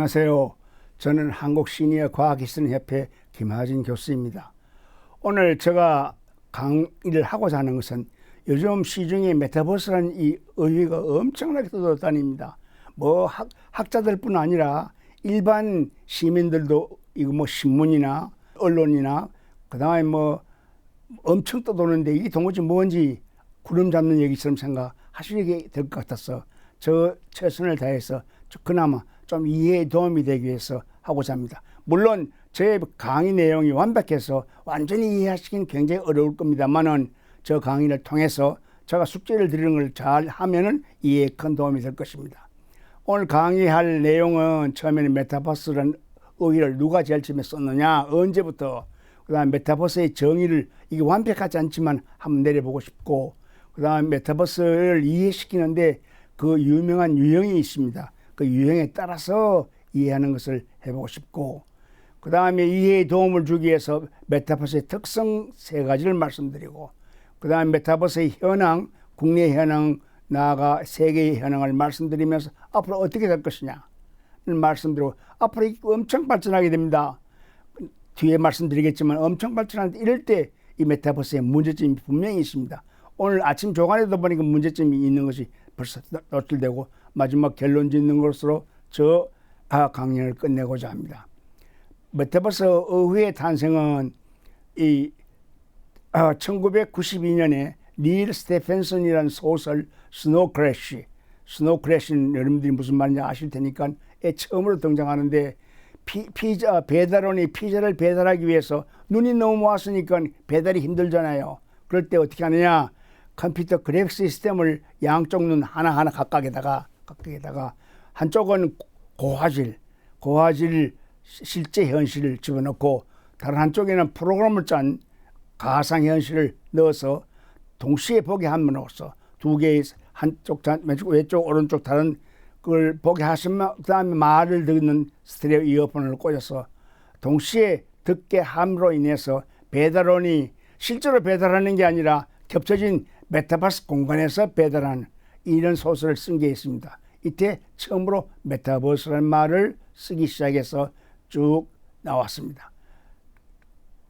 안녕하세요. 저는 한국 시니어 과학기술협회 김하진 교수입니다. 오늘 제가 강의를 하고자 하는 것은 요즘 시중에 메타버스라는 이 의의가 엄청나게 떠돌아다닙니다. 뭐 학, 학자들뿐 아니라 일반 시민들도 이거 뭐 신문이나 언론이나 그다음에 뭐 엄청 떠도는데 이게 도무지 뭔지 구름 잡는 얘기처럼 생각하시게 될 것 같아서 저 최선을 다해서 그나마 좀 이해에 도움이 되기 위해서 하고자 합니다. 물론 제 강의 내용이 완벽해서 완전히 이해하시기는 굉장히 어려울 겁니다만은 저 강의를 통해서 제가 숙제를 드리는 걸 잘 하면은 이해에 큰 도움이 될 것입니다. 오늘 강의할 내용은 처음에는 메타버스라는 의의를 누가 제일 처음에 썼느냐, 언제부터, 그 다음 메타버스의 정의를 이게 완벽하지 않지만 한번 내려보고 싶고, 그 다음 메타버스를 이해시키는데 그 유명한 유형이 있습니다. 그 유형에 따라서 이해하는 것을 해보고 싶고, 그 다음에 이해에 도움을 주기 위해서 메타버스의 특성 세 가지를 말씀드리고, 그 다음 메타버스의 현황, 국내 현황, 나아가 세계의 현황을 말씀드리면서 앞으로 어떻게 될 것이냐 말씀드리고 앞으로 엄청 발전하게 됩니다. 뒤에 말씀드리겠지만 엄청 발전하는데 이럴 때 이 메타버스의 문제점이 분명히 있습니다. 오늘 아침 조간에도 보니까 문제점이 있는 것이 벌써 노출되고 마지막 결론 짓는 것으로 저 강연을 끝내고자 합니다. 메타버스 의회의 탄생은 이 1992년에 닐 스테펜슨이라는 소설 스노우 크래쉬 스노우 크래쉬는 여러분들이 무슨 말인지 아실 테니까 처음으로 등장하는데 피, 피자 배달원이 피자를 배달하기 위해서 눈이 너무 왔으니까 배달이 힘들잖아요. 그럴 때 어떻게 하느냐? 컴퓨터 그래픽 시스템을 양쪽 눈 하나하나 각각에다가 각각에다가 한쪽은 고화질 고화질 실제 현실을 집어넣고 다른 한쪽에는 프로그램을 짠 가상 현실을 넣어서 동시에 보게 함으로써 두 개의 한쪽 왼쪽 왼쪽 오른쪽 다른 그걸 보게 하시면 그다음에 말을 듣는 스테레오 이어폰을 꽂아서 동시에 듣게 함으로 인해서 배달원이 실제로 배달하는 게 아니라 겹쳐진 메타버스 공간에서 배달하는 이런 소설을 쓴 게 있습니다. 이때 처음으로 메타버스라는 말을 쓰기 시작해서 쭉 나왔습니다.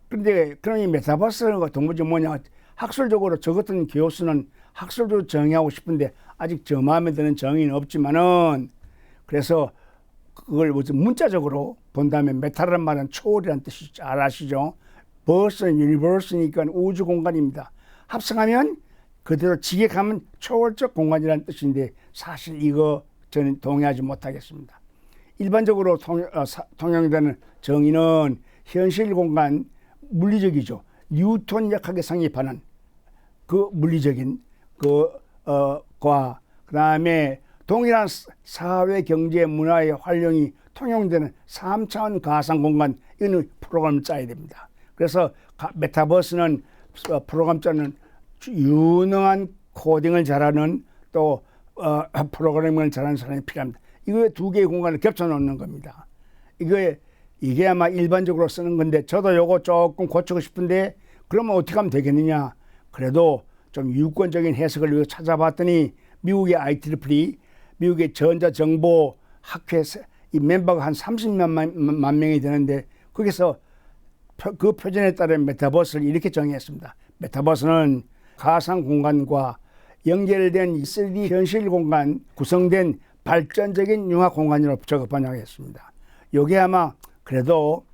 그런데 그러니 메타버스가 도무지 뭐냐 학술적으로 저 같은 교수는 학술적으로 정의하고 싶은데 아직 저 마음에 드는 정의는 없지만은 그래서 그걸 무슨 문자적으로 본다면 메타라는 말은 초월이라는 뜻이 잘 아시죠? 버스는 유니버스니까 우주 공간입니다. 합성하면 그대로 직역하면 초월적 공간이라는 뜻인데 사실 이거 저는 동의하지 못하겠습니다. 일반적으로 통, 어, 통용 되는 정의는 현실 공간 물리적이죠. 뉴턴 역학에 성립하는 그 물리적인 그 어 과 그다음에 동일한 사회 경제 문화의 활용이 통용되는 3차원 가상 공간 이는 프로그램을 짜야 됩니다. 그래서 메타버스는 어, 프로그램 짜는 유능한 코딩을 잘하는 또 어, 프로그래밍을 잘하는 사람이 필요합니다. 이거 두 개의 공간을 겹쳐 놓는 겁니다. 이게 이게 아마 일반적으로 쓰는 건데 저도 요거 조금 고치고 싶은데 그러면 어떻게 하면 되겠느냐? 그래도 좀 유권적인 해석을 위해 찾아봤더니 미국의 IEEE, 미국의 전자정보 학회 이 멤버가 한 30만 만 명이 되는데 거기서 그 표준에 따른 메타버스를 이렇게 정의했습니다. 메타버스는 가상 공간과 연결된 3D 현실 공간 구성된 발전적인 융합 공간으로 저거 번역했습니다. 요게 아마 그래도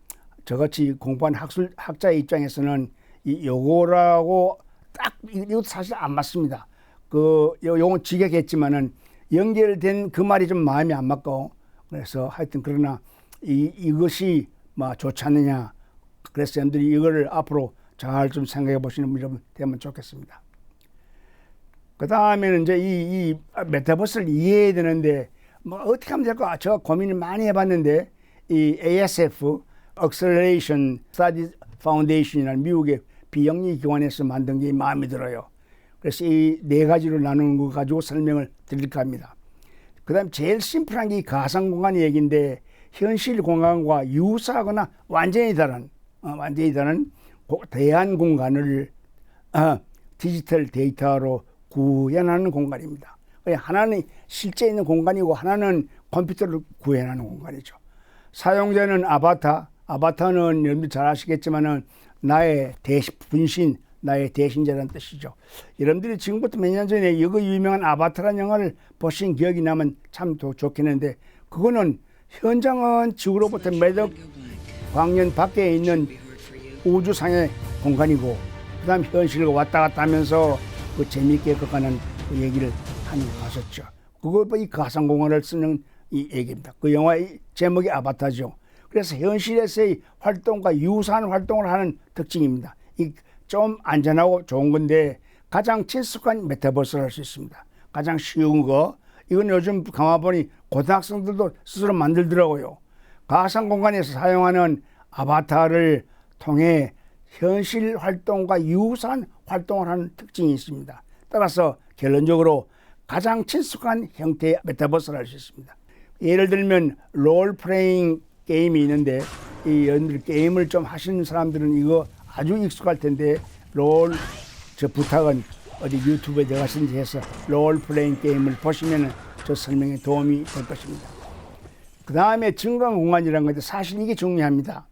저같이 공부한 학술 학자의 입장에서는 이 요거라고 딱 이것도 사실 안 맞습니다. 그 요건 지격했지만은 연결된 그 말이 좀 마음이 안 맞고 그래서 하여튼 그러나 이 이것이 뭐 좋지 않느냐. 그래서 여러분들이 이거를 앞으로 잘 좀 생각해 보시는 분이 되면 좋겠습니다. 그 다음에는 이제 이, 이 메타버스를 이해해야 되는데 뭐 어떻게 하면 될까? 제가 고민을 많이 해봤는데 이 ASF Acceleration Study Foundation이라는 미국의 비영리 기관에서 만든 게 마음에 들어요. 그래서 이 네 가지로 나누는 거 가지고 설명을 드릴까 합니다. 그 다음 제일 심플한 게 가상 공간 얘기인데 현실 공간과 유사하거나 완전히 다른 어, 완전히 다른 대한 공간을 어, 디지털 데이터로 구현하는 공간입니다. 하나는 실제 있는 공간이고 하나는 컴퓨터를 구현하는 공간이죠. 사용자는 아바타, 아바타는 여러분들 잘 아시겠지만은 나의 대신 분신, 나의 대신자라는 뜻이죠. 여러분들이 지금부터 몇 년 전에 이거 유명한 아바타라는 영화를 보신 기억이 나면 참더 좋겠는데 그거는 현장은 지구로부터 매덕 광년 밖에 있는 우주상의 공간이고 그다음 현실과 왔다 갔다 하면서 그 재미있게 가는 그 얘기를 하는 거 봤었죠. 그거 뭐이 가상 공간을 쓰는 이 얘기입니다. 그 영화의 제목이 아바타죠. 그래서 현실에서의 활동과 유사한 활동을 하는 특징입니다. 이 좀 안전하고 좋은 건데 가장 친숙한 메타버스를 할 수 있습니다. 가장 쉬운 거 이건 요즘 가만 보니 고등학생들도 스스로 만들더라고요. 가상 공간에서 사용하는 아바타를 통해 현실 활동과 유사한 활동을 하는 특징이 있습니다. 따라서 결론적으로 가장 친숙한 형태의 메타버스를 할 수 있습니다. 예를 들면 롤플레잉 게임이 있는데 이 여러분들 게임을 좀 하시는 사람들은 이거 아주 익숙할 텐데 롤 저 부탁은 어디 유튜브에 들어가신지 해서 롤플레잉 게임을 보시면 저 설명에 도움이 될 것입니다. 그 다음에 증강 공간이라는 건데 사실 이게 중요합니다.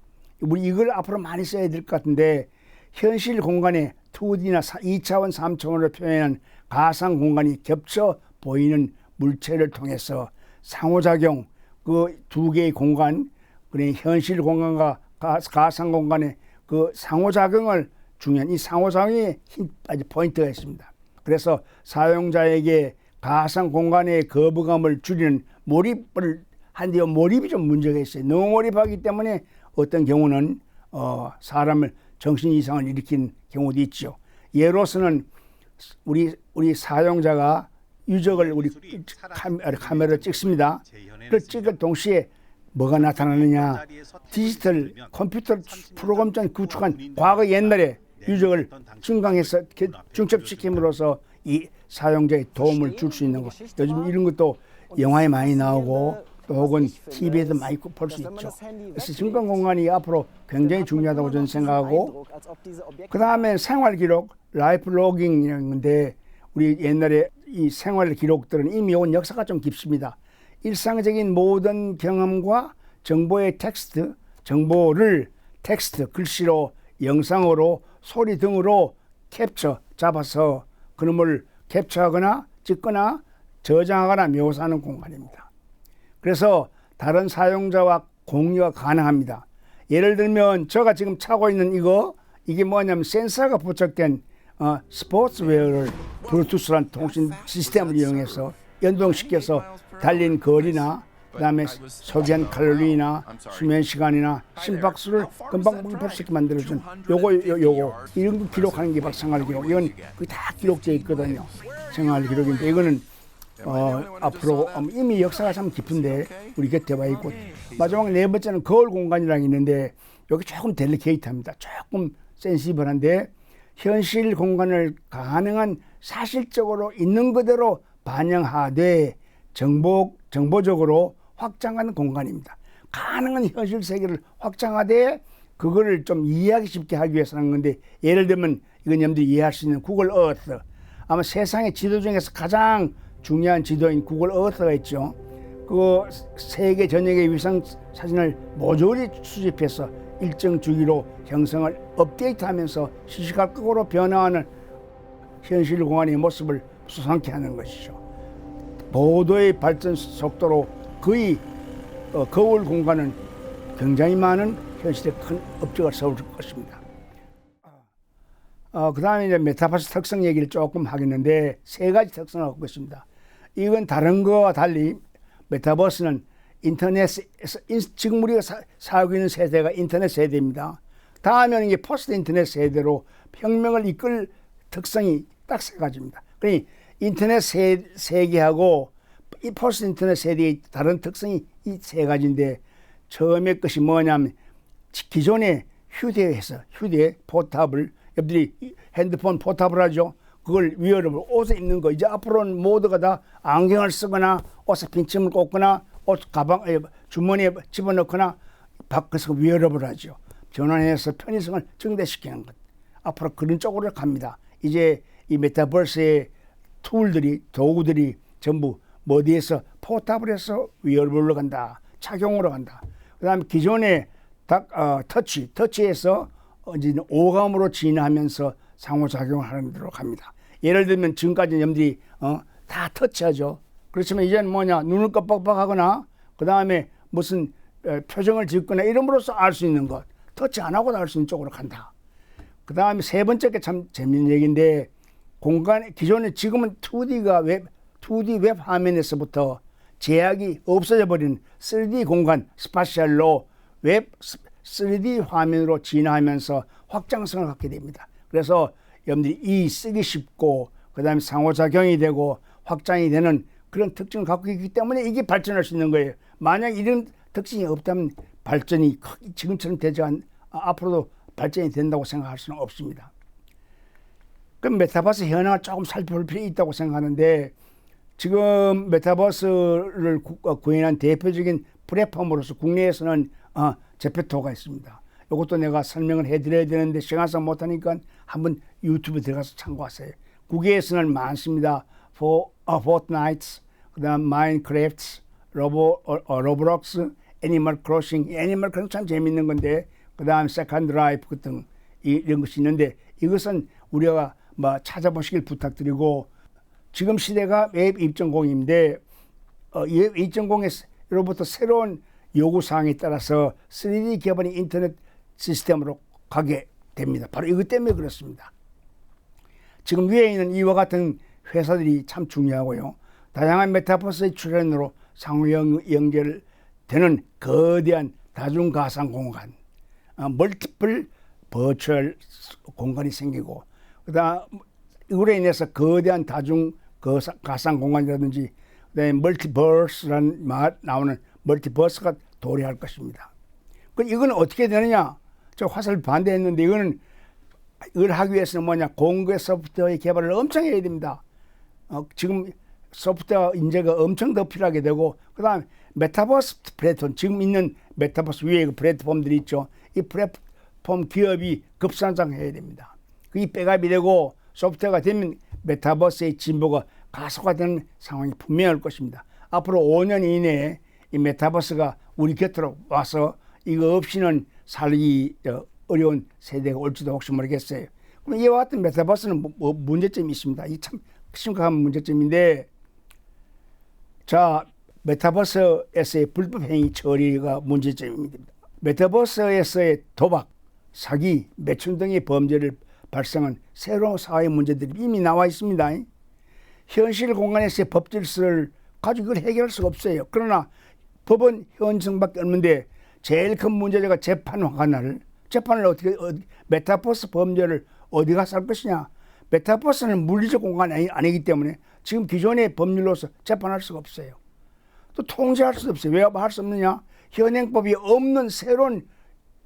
우리 이걸 앞으로 많이 써야 될 것 같은데 현실 공간에 2D나 2차원, 3차원으로 표현한 가상 공간이 겹쳐 보이는 물체를 통해서 상호작용 그 두 개의 공간 그래 현실 공간과 가, 가상 공간의 그 상호작용을 중요한 이 상호작용에 힘 아주 포인트가 있습니다. 그래서 사용자에게 가상 공간의 거부감을 줄이는 몰입을 한데 몰입이 좀 문제가 있어요. 너무 몰입하기 때문에 어떤 경우는 어, 사람을 정신 이상을 일으킨 경우도 있죠. 예로서는 우리 우리 사용자가 유적을 우리 카메라 찍습니다. 그 찍을 동시에 뭐가 나타나느냐? 디지털 컴퓨터 프로그램전 구축한 과거 옛날에 유적을 증강해서 중첩시킴으로써 이 사용자의 도움을 줄 수 있는 거. 요즘 이런 것도 영화에 많이 나오고 또 혹은 TV에도 많이 볼 수 있죠. 그래서 증강 공간이 앞으로 굉장히 중요하다고 저는 생각하고 그 다음에 생활 기록, 라이프 로깅이라는 건데 우리 옛날에 이 생활 기록들은 이미 온 역사가 좀 깊습니다. 일상적인 모든 경험과 정보의 텍스트, 정보를 텍스트, 글씨로, 영상으로, 소리 등으로 캡처, 잡아서 그놈을 캡처하거나 찍거나 저장하거나 묘사하는 공간입니다. 그래서 다른 사용자와 공유가 가능합니다. 예를 들면 제가 지금 차고 있는 이거 이게 뭐냐면 센서가 부착된 어, 스포츠웨어를 블루투스란 통신 시스템을 이용해서 연동시켜서 달린 거리나 그다음에 소비한 칼로리나 수면 시간이나 심박수를 금방 물법시게 만들어준 요거 요, 요거. 이런 거 기록하는 게 바로 생활 기록. 이건 그다 기록돼 있거든요. 생활 기록인데 이거는 어, 앞으로 이미 역사가 참 깊은데 우리 곁에 와 있고 마지막 네 번째는 거울 공간이라는 게 있는데 여기 조금 델리케이트합니다 조금 센시블한데 현실 공간을 가능한 사실적으로 있는 그대로 반영하되 정보 정보적으로 확장하는 공간입니다. 가능한 현실 세계를 확장하되 그거를 좀 이해하기 쉽게 하기 위해서 하는 건데 예를 들면 이건 여러분들이 이해할 수 있는 구글 어스 아마 세상의 지도 중에서 가장 중요한 지도인 구글 어스가 있죠. 그 세계 전역의 위성 사진을 모조리 수집해서 일정 주기로 형성을 업데이트하면서 시시각각으로 변화하는 현실 공간의 모습을 수상케 하는 것이죠. 보도의 발전 속도로 거의 어, 거울 공간은 굉장히 많은 현실의 큰 업적을 세울 것입니다. 어, 그 다음에 이제 메타버스 특성 얘기를 조금 하겠는데 세 가지 특성을 갖고 있습니다. 이건 다른 거와 달리 메타버스는 인터넷에서 지금 우리가 사, 살고 있는 세대가 인터넷 세대입니다. 다음에는 이게 포스트 인터넷 세대로 혁명을 이끌 특성이 딱 세 가지입니다. 그러니 인터넷 세, 세계하고 이 포스트 인터넷 세대의 다른 특성이 이 세 가지인데 처음에 것이 뭐냐면 기존에 휴대해서 휴대 포탑을 여러분들이 핸드폰 포탑을 하죠. 그걸 위어를 옷에 입는 거 이제 앞으로는 모두가 다 안경을 쓰거나 옷에 빈침을 꽂거나 옷 가방 주머니에 집어넣거나 밖에서 위어를 하죠. 전환해서 편의성을 증대시키는 것. 앞으로 그런 쪽으로 갑니다. 이제 이 메타버스의 툴들이 도구들이 전부 뭐 어디에서 포탑을 해서 위얼블로 간다. 착용으로 간다. 그다음에 기존의 닥, 어, 터치, 터치에서 어, 이제 오감으로 진화하면서 상호작용을 하는 대로 갑니다. 예를 들면 지금까지 염들이 어, 다 터치하죠. 그렇지만 이제는 뭐냐 눈을 깜빡깜빡하거나 그 다음에 무슨 에, 표정을 짓거나 이름으로써 알 수 있는 것 터치 안 하고도 알 수 있는 쪽으로 간다. 그 다음에 세 번째 게 참 재밌는 얘기인데 공간 기존에 지금은 2D가 웹 2D 웹 화면에서부터 제약이 없어져 버린 3D 공간 스파셜로 웹 3D 화면으로 진화하면서 확장성을 갖게 됩니다. 그래서 여러분들이 이 쓰기 쉽고 그다음에 상호작용이 되고 확장이 되는 그런 특징을 갖고 있기 때문에 이게 발전할 수 있는 거예요. 만약 이런 특징이 없다면 발전이 지금처럼 되지 않 아, 앞으로도 발전이 된다고 생각할 수는 없습니다. 그럼 메타버스 현황을 조금 살펴볼 필요 있다고 생각하는데 지금 메타버스를 구- 어, 구현한 대표적인 플랫폼으로서 국내에서는 어, 제페토가 있습니다. 이것도 내가 설명을 해드려야 되는데 시간상 못하니까 한번 유튜브 들어가서 참고하세요. 국외에서는 많습니다. For, 어, Fortnite, 그다음 마인크래프트, 로보, 어, 어, 로블록스, 애니멀 크로싱, 애니멀 크로싱 참 재밌는 건데 그다음 세컨드 라이프 등 이- 이런 것이 있는데 이것은 우리가 뭐 찾아보시길 부탁드리고 지금 시대가 웹 2.0인데 어, 웹 2.0에로부터 새로운 요구 사항에 따라서 3D 기반의 인터넷 시스템으로 가게 됩니다. 바로 이것 때문에 그렇습니다. 지금 위에 있는 이와 같은 회사들이 참 중요하고요. 다양한 메타버스의 출현으로 상호 연- 연결되는 거대한 다중 가상 공간, 어, 멀티플 버추얼 공간이 생기고 그다음 이로 인해서 거대한 다중 가상 공간이라든지 그다음에 멀티버스라는 말 나오는 멀티버스가 도래할 것입니다. 그 이건 어떻게 되느냐? 저 화살 반대했는데 이거는 이걸 하기 위해서는 뭐냐? 공개 소프트웨어 개발을 엄청 해야 됩니다. 어, 지금 소프트웨어 인재가 엄청 더 필요하게 되고 그다음 메타버스 플랫폼 지금 있는 메타버스 위에 그 플랫폼들이 있죠. 이 플랫폼 기업이 급상승해야 됩니다. 그게 백업이 되고 소프트웨어가 되면 메타버스의 진보가 가속화되는 상황이 분명할 것입니다. 앞으로 5년 이내에 이 메타버스가 우리 곁으로 와서 이거 없이는 살기 어, 어려운 세대가 올지도 혹시 모르겠어요. 그럼 이와 같은 메타버스는 뭐, 뭐 문제점이 있습니다. 이 참 심각한 문제점인데 자 메타버스에서의 불법 행위 처리가 문제점입니다. 메타버스에서의 도박, 사기, 매춘 등의 범죄를 발생한 새로운 사회 문제들이 이미 나와 있습니다. 현실 공간에서의 법 질서를 가지고 이걸 해결할 수가 없어요. 그러나 법은 현성밖에 없는데 제일 큰 문제가 재판 관할 재판을 어떻게 어, 메타버스 범죄를 어디 가서 할 것이냐 메타버스는 물리적 공간이 아니, 아니 기 때문에 지금 기존의 법률로서 재판할 수가 없어요. 또 통제할 수 없어요. 왜 할 수 없느냐? 현행법이 없는 새로운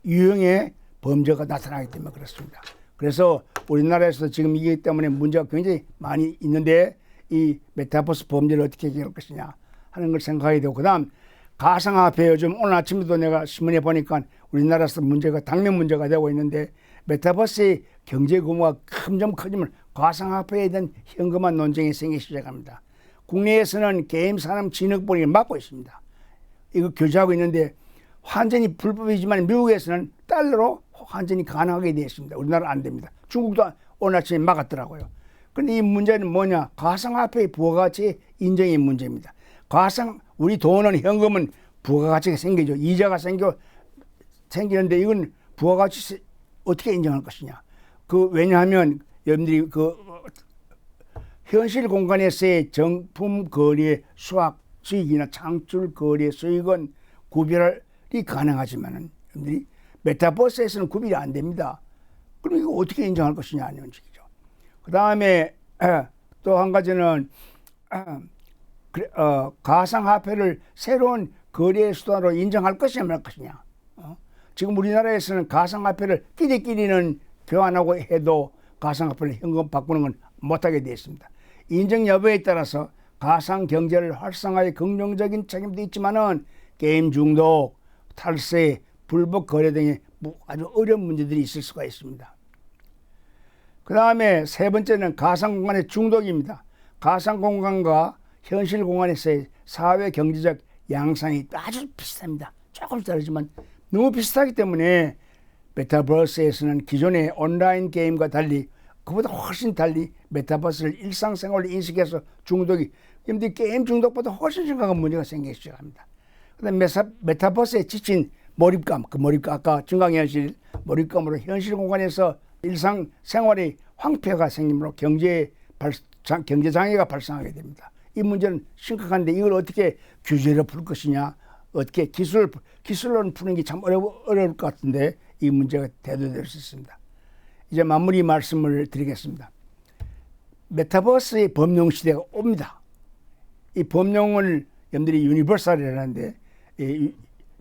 유형의 범죄가 나타나기 때문에 그렇습니다. 그래서 우리나라에서 지금 이기 때문에 문제가 굉장히 많이 있는데 이 메타버스 범죄를 어떻게 해결할 것이냐 하는 걸 생각해야 되고 그다음 가상화폐 요즘 오늘 아침에도 내가 신문에 보니까 우리나라에서 문제가 당면 문제가 되고 있는데 메타버스의 경제 규모가 점점 커지면 가상화폐에 대한 현금화 논쟁이 생기기 시작합니다. 국내에서는 게임 산업 진흥본이 막고 있습니다. 이거 규제하고 있는데 환전이 불법이지만 미국에서는 달러로 환전이 가능하게 되어 있습니다. 우리나라는 안 됩니다. 중국도 오늘 아침에 막았더라고요. 그런데 이 문제는 뭐냐? 가상화폐의 부가가치 인정의 문제입니다. 가상 우리 돈은 현금은 부가가치가 생기죠. 이자가 생겨 생기는데 이건 부가가치 어떻게 인정할 것이냐? 그 왜냐하면 여러분들이 그 현실 공간에서의 정품 거리의 수확 수익이나 창출 거리의 수익은 구별이 가능하지만은 여러분들이 메타버스에서는 구별이 안 됩니다. 그럼 이거 어떻게 인정할 것이냐 하는 식이죠. 그 다음에 또 한 가지는 어, 가상화폐를 새로운 거래 수단으로 인정할 것이냐 말 것이냐. 어? 지금 우리나라에서는 가상화폐를 끼리끼리는 교환하고 해도 가상화폐를 현금 바꾸는 건 못하게 되어 있습니다. 인정 여부에 따라서 가상 경제를 활성화에 긍정적인 책임도 있지만은 게임 중독, 탈세, 불법 거래 등의 아주 어려운 문제들이 있을 수가 있습니다. 그 다음에 세 번째는 가상 공간의 중독입니다. 가상 공간과 현실 공간에서의 사회 경제적 양상이 아주 비슷합니다. 조금 다르지만 너무 비슷하기 때문에 메타버스에서는 기존의 온라인 게임과 달리 그보다 훨씬 달리 메타버스를 일상생활로 인식해서 중독이 근데 게임 중독보다 훨씬 심각한 문제가 생기기 시작합니다. 그다음 메타, 메타버스에 지친 몰입감, 그 몰입감 아까 증강현실 몰입감으로 현실 공간에서 일상 생활의 황폐가 생기므로 경제 발, 장, 경제 장애가 발생하게 됩니다. 이 문제는 심각한데 이걸 어떻게 규제로 풀 것이냐, 어떻게 기술 기술로는 푸는 게 참 어려 어려울 것 같은데 이 문제가 대두될 수 있습니다. 이제 마무리 말씀을 드리겠습니다. 메타버스의 범용 시대가 옵니다. 이 범용을 여러분들이 유니버설이라는데 이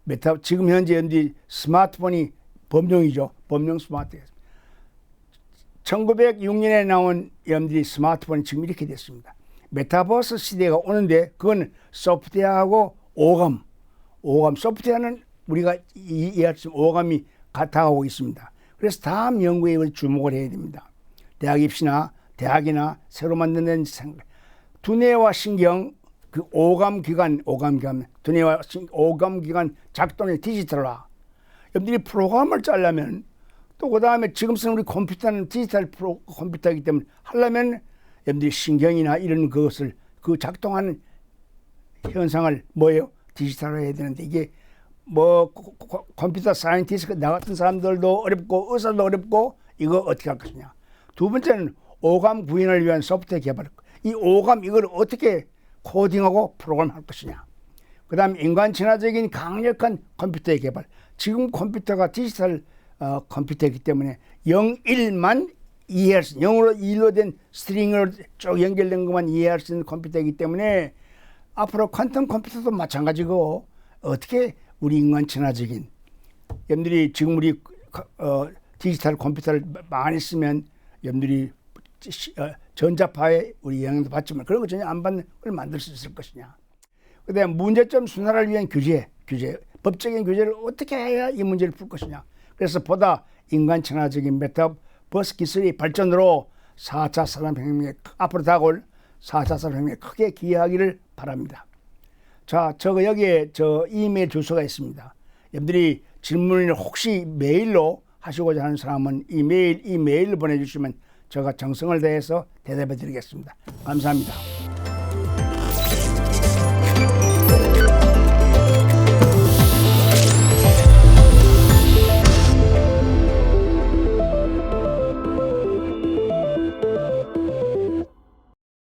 메타 지금 현재 여러분들이 스마트폰이 범용이죠. 범용 스마트폰. 1906년에 나온 여러분들이 스마트폰이 지금 이렇게 됐습니다. 메타버스 시대가 오는데 그건 소프트웨어하고 오감, 오감 소프트웨어는 우리가 이- 이해할 수 오감이 같아가고 있습니다. 그래서 다음 연구에 주목을 해야 됩니다. 대학 입시나 대학이나 새로 만드는 생- 두뇌와 신경 그 오감 기관 오감 기관 두뇌와 신- 오감 기관 작동의 디지털화 여러분들이 프로그램을 짜려면 또 그다음에 지금 쓰는 우리 컴퓨터는 디지털 프로 컴퓨터이기 때문에 하려면 여러분들이 신경이나 이런 그것을 그 작동하는 현상을 뭐예요? 디지털화해야 되는데 이게 뭐 컴퓨터 사이언티스트 나 같은 사람들도 어렵고 의사도 어렵고 이거 어떻게 할 것이냐. 두 번째는 오감 구현을 위한 소프트웨어 개발. 이 오감 이걸 어떻게 코딩하고 프로그램할 것이냐. 그다음 인간 친화적인 강력한 컴퓨터의 개발. 지금 컴퓨터가 디지털 어, 컴퓨터이기 때문에 0, 1만 이해할 수, 0으로 1로 된 스트링으로 쭉 연결된 것만 이해할 수 있는 컴퓨터이기 때문에 앞으로 퀀텀 컴퓨터도 마찬가지고 어떻게 우리 인간 친화적인 여러분들이 지금 우리 어, 디지털 컴퓨터를 많이 쓰면 시- 어, 전자파에 우리 영향도 받지만 그런 거 전혀 안 받는 걸 만들 수 있을 것이냐. 그다음에 문제점 순환을 위한 규제, 규제, 법적인 규제를 어떻게 해야 이 문제를 풀 것이냐. 그래서 보다 인간 친화적인 메타버스 기술의 발전으로 4차 산업혁명에 앞으로 다가올 4차 산업혁명에 크게 기여하기를 바랍니다. 자, 저 여기에 저 이메일 주소가 있습니다. 여러분들이 질문을 혹시 메일로 하시고자 하는 사람은 이메일 이메일을 보내주시면 제가 정성을 다해서 대답해 드리겠습니다. 감사합니다.